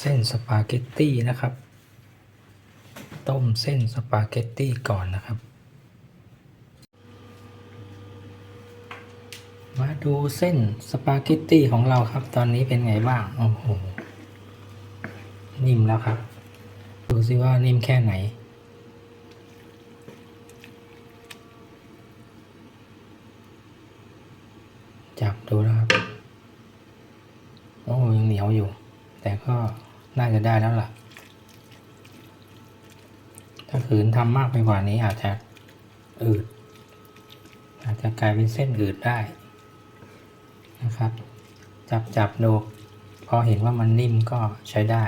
เส้นสปาเกตตี้นะครับ ต้มเส้นสปาเกตตี้ก่อนนะครับ มาดูเส้นสปาเกตตี้ของเราครับ ตอนนี้เป็นไงบ้าง โอ้โห นิ่มแล้วครับ ดูซิว่านิ่มแค่ไหนจับดูนะครับ โอ้ยังเหนียวอยู่ แต่ก็ น่าจะได้แล้วล่ะ ถ้าขืนทำมากไปกว่านี้อาจจะอืด อาจจะกลายเป็นเส้นอืดได้นะครับ จับจับดูพอเห็นว่ามันนิ่มก็ใช้ได้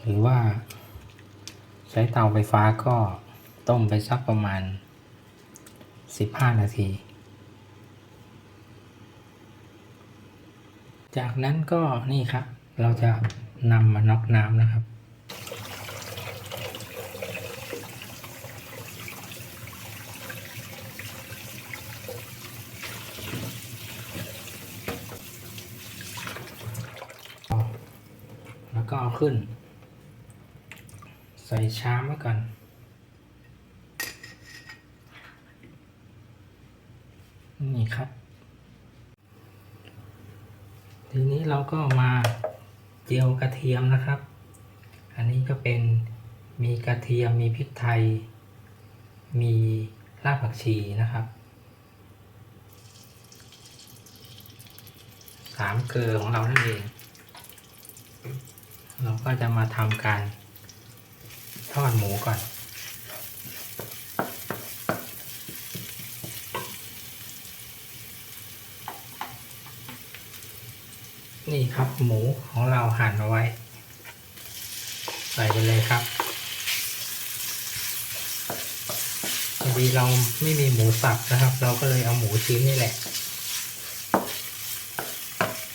หรือว่า ใช้เตาไฟฟ้าก็ต้มไปสักประมาณ 15 นาที จากนั้นก็นี่ครับ เราจะนำมาน็อกน้ำนะครับ แล้วก็เอาขึ้น ใส่ชามไว้ก่อนนี่ครับ ทีนี้เราก็มา จียวกระเทียมนะครับ อันนี้ก็เป็นมีกระเทียมมีพริกไทย มีรากผักชีนะครับสามเกลือของเรานั่นเอง เราก็จะมาทำการทอดหมูก่อน นี่ครับหมูของเราหั่นเอาไว้ ใส่ไปเลยครับพอดีเราไม่มีหมูสับนะครับ เราก็เลยเอาหมูชิ้นนี่แหละ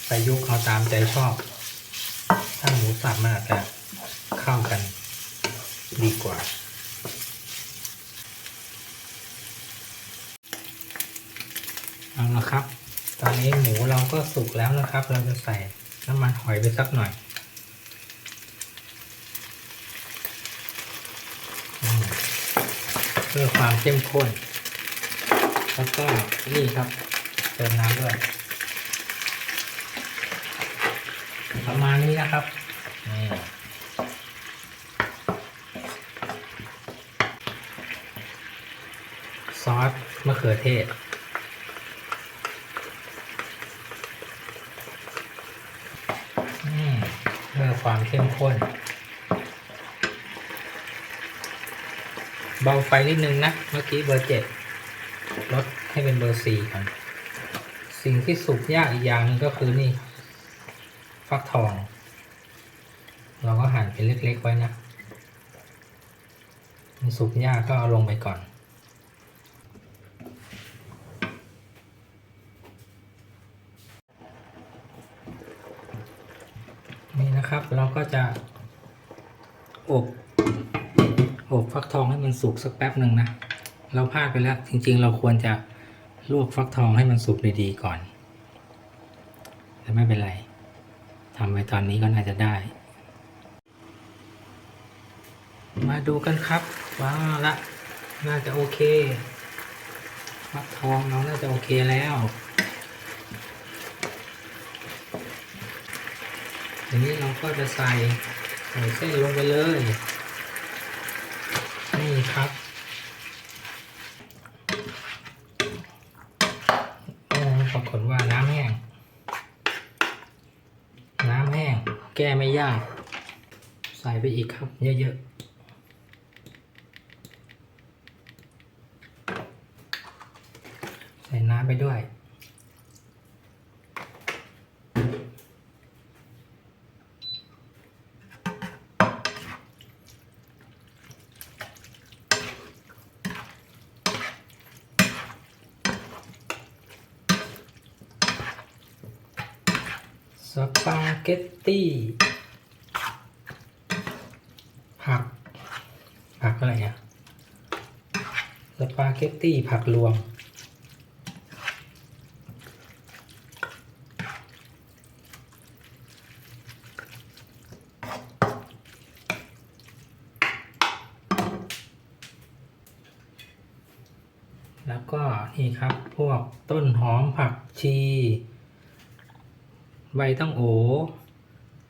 ไปยุกเอาตามใจชอบ ถ้าหมูสับมันอาจจะเข้ากันดีกว่าเอาละครับ ตอนนี้หมู ก็สุกแล้วนะครับ เราจะใส่น้ำมันหอยไปสักหน่อยเพื่อความเข้มข้น แล้วก็นี่ครับเติมน้ำด้วย ประมาณนี้นะครับนี่ซอสมะเขือเทศ อืมเพื่อ ความเข้มข้น เบาไฟนิดนึงนะ เมื่อกี้เบอร์เจ็ดลดให้เป็นเบอร์สี่ก่อน สิ่งที่สุกยากอีกอย่างหนึงก็คือนี่ ฟักทอง เราก็หั่นเป็นเล็กๆไว้นะมันสุกยากก็เอาลงไปก่อน นะครับ เราก็จะอบอบฟักทองให้มันสุกสักแป๊บหนึ่งนะ เราพลาดไปแล้ว จริง ๆ เราควรจะลวกฟักทองให้มันสุกดีๆก่อนแต่ไม่เป็นไรทำไปตอนนี้ก็น่าจะได้ มาดูกันครับ ว้าละ น่าจะโอเคฟักทองเราน่าจะโอเคแล้ว ทีนี้เราก็จะใส่ใส่เส้นลงไปเลย นี่ครับโอ้ปรากฏว่าน้ำแห้ง น้ำแห้ง แก้ไม่ยาก ใส่ไปอีกครับ เยอะๆใส่น้ำไปด้วย ปาเกตตี้ ผัก ผักอะไรเนี่ยสปาเกตตี้ผักรวม แล้วก็นี่ครับพวกต้นหอมผักชี ใบตั้งโอ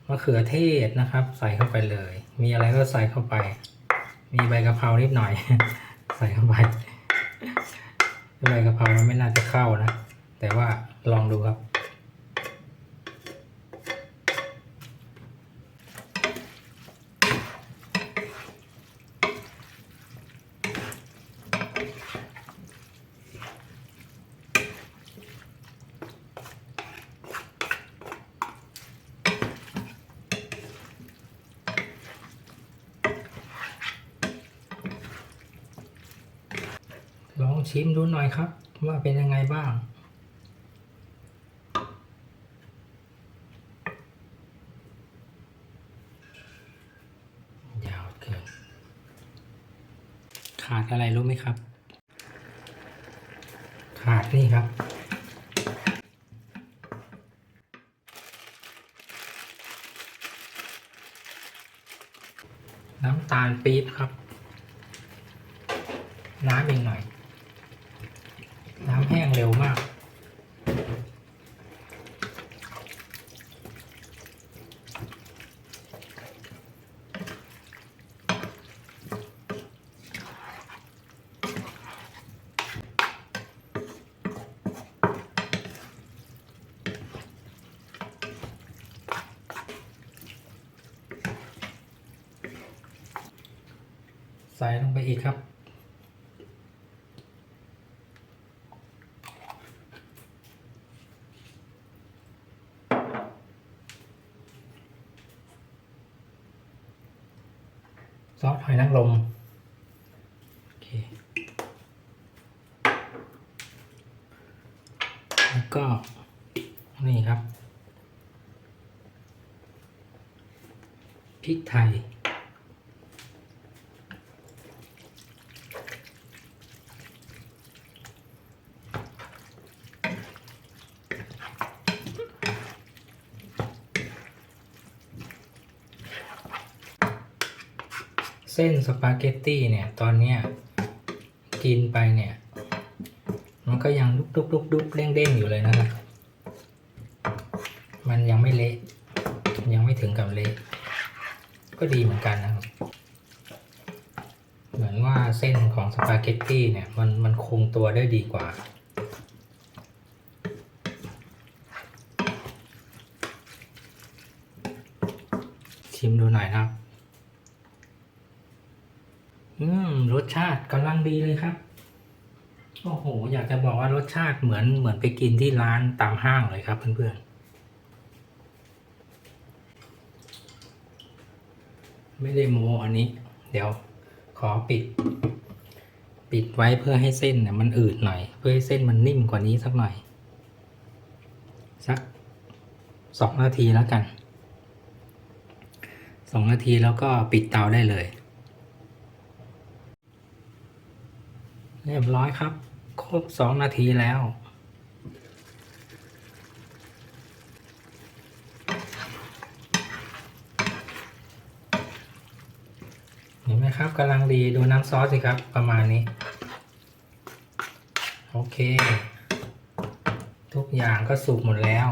มะเขือเทศนะครับ ใส่เข้าไปเลย มีอะไรก็ใส่เข้าไป มีใบกะเพรานิดหน่อย ใส่เข้าไปใบกะเพรามันไม่น่าจะเข้านะ แต่ว่าลองดูครับ ลองชิมดูหน่อยครับ ว่าเป็นยังไงบ้าง ยาวเกินขาดอะไรรู้ไหมครับ ขาดนี่ครับน้ำตาลปี๊บครับ น้ำอีกหน่อย น้ำแห้งเร็วมาก ใส่ลงไปอีกครับ ซ อยนางรมโอเคแล้วก็นี่ครับพริกไทย ส้นสปาเกตตี้เนี่ยตอนเนี้ยกินไปเนี่ย มันก็ยังลุกลุกลุกลุกเด้งเด้งอยู่เลยนะครับมันยังไม่เละยังไม่ถึงกับเละก็ดีเหมือนกันนะครับ เหมือนว่าเส้นของสปาเกตตี้เนี่ย มันมันคงตัวได้ดีกว่าชิมดูหน่อยนะครับ อืม รสชาติกำลังดีเลยครับ โอ้โห อยากจะบอกว่ารสชาติเหมือนเหมือนไปกินที่ร้านตามห้างเลยครับ เพื่อนๆ ไม่ได้โมอันนี้ เดี๋ยวขอปิด ปิดไว้เพื่อให้เส้นเนี่ยมันอืดหน่อย เพื่อให้เส้นมันนิ่มกว่านี้สักหน่อย สักสองนาทีแล้วกันสองนาทีแล้วก็ปิดเตาได้เลย เรียบร้อยครับ ครบสองนาทีแล้ว เห็นไหมครับกำลังดีดูน้ำซอสสิครับ ประมาณนี้ โอเค ทุกอย่างก็สุกหมดแล้ว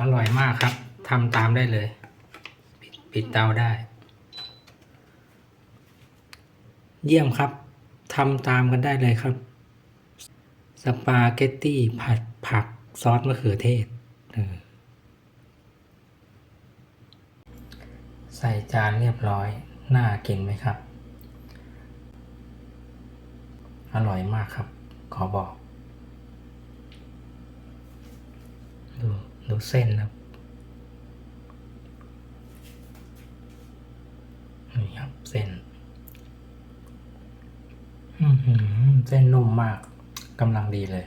อร่อยมากครับทำตามได้เลย ปิดเตาได้ เยี่ยมครับทำตามกันได้เลยครับ สปาเกตตี้ผัดผักซอสมะเขือเทศ ใส่จานเรียบร้อย น่ากินไหมครับ อร่อยมากครับ ขอบอก ดูดูเส้นครับ นี่ครับเส้น อื้อหือ เส้นนุ่มมากกำลังดีเลย